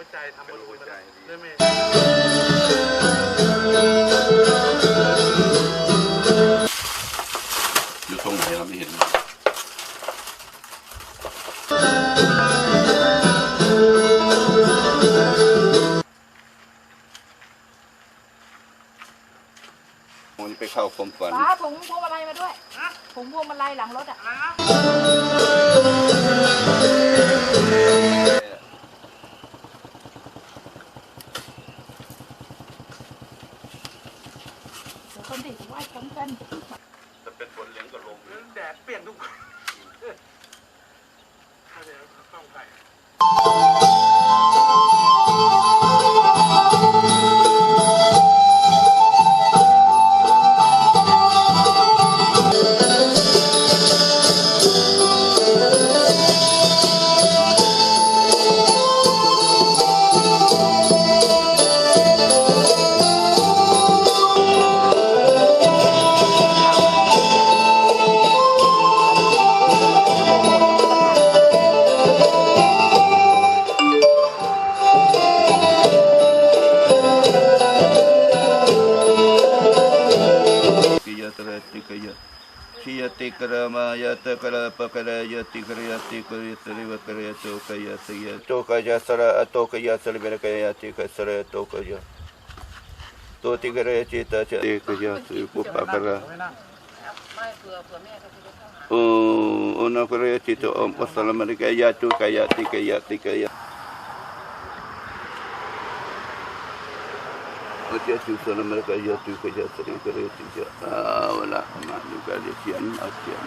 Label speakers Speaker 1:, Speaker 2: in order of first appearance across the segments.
Speaker 1: หัวใจทำบอลลูนได้ไหม
Speaker 2: อยู่ตรงไหนเราไม่เห็นวันไปเข้าความฝัน
Speaker 3: ป้าถุงพวงมาลัยมาด้วยถุงพวงมาลัยหลังรถอะเดี๋ยว คนติดไหว้พร้อมกัน
Speaker 2: จะเป็นฝนเลี้ยงก็ลง
Speaker 1: แดดเปลี่ยนทุกคนเดี๋ยวต้องไป
Speaker 2: ชิยติกระมายะตะกระปะกระยะติกระย ติกระยะตริวกรกยะสยะโตกยะสระอโตกเบระกยะติกะสระโตกยะโตติกระยะจิตะจะติกยะสุปุปะกระ
Speaker 3: ไม่เผื่อเผื่อแม่เขาจะได้เข้าหา
Speaker 2: โอโอนะกระยะจิตะอมามุกะยะโตกยะติกยะติกยะโอเคสุสลามะลัยกะยะติกยะสริกระยะติกะอ่าวะละมาดูกะยะเขียนเอาเขียน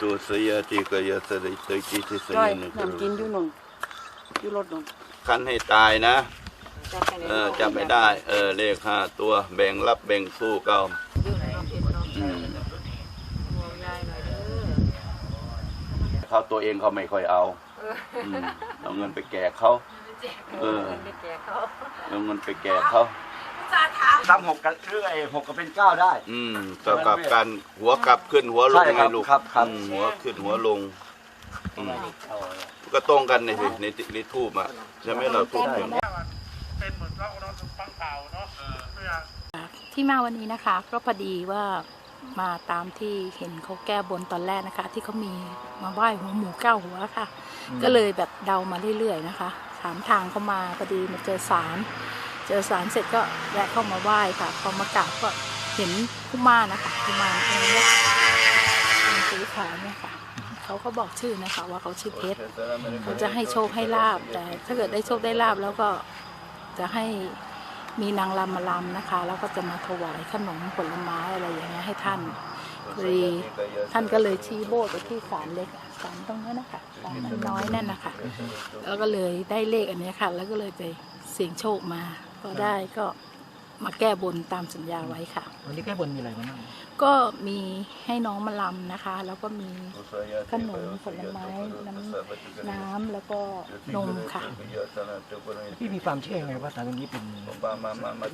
Speaker 2: ตัวสยาติกายาสริกติส
Speaker 4: จ้อย
Speaker 2: ยาน
Speaker 4: น้ำกินอยู่นนอยู่รถนน
Speaker 2: คันให้ตายนะ
Speaker 4: จับไป
Speaker 2: เออจำไม่ได้ เออ เลขห้าตัว แบ่งรับแบ่งสู้เก้า
Speaker 4: อยู่ไหนเห็นน้อง
Speaker 2: อืม
Speaker 4: ห่วงยายหน่อยเด้อ
Speaker 2: เขาตัวเองเขาไม่ค่อยเอาอืมเอาเงินไปแก่เขา เออ
Speaker 4: ไปแก่เขา
Speaker 2: เอาเงินไปแก่เขา
Speaker 5: ทำหกกันคือไอ้หกก็เป็นเก้าได้
Speaker 2: อืมต่อกับการหัวกลับขึ้นหัวลง
Speaker 5: ใช่
Speaker 2: ไง
Speaker 5: ครับ
Speaker 2: ลูก
Speaker 5: ครับครับ
Speaker 2: อืมหัวขึ้นหัวลงอืมก็ตรงกันในสิในในทูบอะใช่ไหมเราทูบเห็น
Speaker 1: เป็นเหมือนเราเราฟังข่าวเนาะเพื่อ
Speaker 3: ที่มาวันนี้นะคะก็พอดีว่ามาตามที่เห็นเขาแก้บนตอนแรกนะคะ ที่เขามีมาไหว้หัวหมูเก้าหัวค่ะ ก็เลยแบบเดามาเรื่อยๆนะคะ ถามทางเข้ามาพอดีมาเจอศาลเจอศาลเสร็จก็แวะเข้ามาไหว้ค่ะพอมากราบก็เห็นกุมารนะคะกุมารองค์เล็กองค์สีขาวเนี่ยค่ะเขาก็บอกชื่อนะคะ ว่าเขาชื่อเพชรเขาจะให้โชคให้ลาบแต่ ถ้าเกิดได้โชคได้ลาบแล้วก็จะให้มีนางรำมาลำนะคะ แล้วก็จะมาถวายขนมผลไม้อะไรอย่างเงี้ยให้ท่านพอดีท่านก็เลยชี้โบสไปที่ศาลเล็ก อะศาลตรงนั้นนะคะศาลน้อยๆนั่นนะคะแล้วก็เลยได้เลขอันเนี้ยค่ะ แล้วก็เลยไปเสี่ยงโชคมาพอได้ก็มาแก้บนตามสัญญาไว้ค่ะ
Speaker 5: วันนี้แก้บนมีอะไรบ้าง
Speaker 3: ก็มีให้น้องมาลำนะคะ แล้วก็มีขนมผลไม้น้ำน้ำแล้วก็นมค่ะ
Speaker 5: พี่มีความเชื่อไงว่าสารตรงนี้เป็น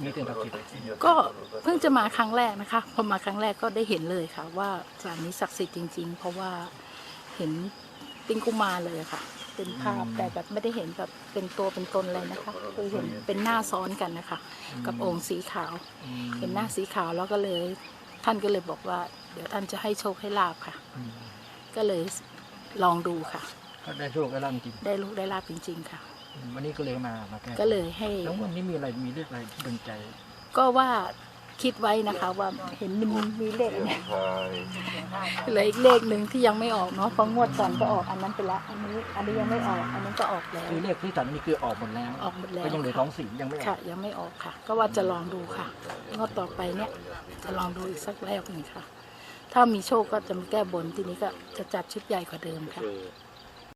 Speaker 5: มีเตือนศักดิ์สิทธิ์
Speaker 3: ก็เพิ่งจะมาครั้งแรกนะคะ พอมาครั้งแรกก็ได้เห็นเลยค่ะ ว่าศาลนี้ศักดิ์สิทธิ์จริง ๆ เพราะว่า เห็นเป็นกุมารเลยอะค่ะ เป็นภาพแต่แบบไม่ได้เห็นแบบเป็นตัวเป็นตนเลยนะคะคือเห็นเป็นหน้าซ้อนกันนะคะ กับองค์สีขาว เห็นหน้าสีขาวแล้วก็เลย ท่านก็เลยบอกว่า เดี๋ยวท่านจะให้โชคให้ลาบค่ะ ก็เลยลองดูค่ะ
Speaker 5: ก็ได้โชคได้ลาบจริง
Speaker 3: ได้ลูกได้ลาบจริง ๆ ค่ะ
Speaker 5: วันนี้ก็เลยมามาแก้
Speaker 3: ก็เลยให้
Speaker 5: แล้ววันนี้มีอะไรมีเรื่องอะไรที่ดนใจ
Speaker 3: ก็ว่า คิดไว้นะคะ ว่าเห็นมันมีเลขเนี่ยเหลืออีกเลขหนึ่งที่ยังไม่ออกเนาะเพราะงวดก่อนก็ออกอันนั้นไปแล้วอันนี้อันนี้ยังไม่ออกอันนั้นก็ออกแล้ว
Speaker 5: คือเลขที่สารนี่คือออกหมดแล้ว
Speaker 3: ออกหมดแล้ว
Speaker 5: ก็ยังเหลือท้องสียังไม่ออ
Speaker 3: ค่ะ
Speaker 5: ก
Speaker 3: ยังไม่ออกค่ะ ก็ว่าจะลองดูค่ะงวดต่อไปเนี่ย จะลองดูอีกสักแรกหนึ่งค่ะ ถ้ามีโชคก็จะมาแก้บนทีนี้ก็จะจัดชุดใหญ่กว่าเดิมค่ะ
Speaker 2: เออ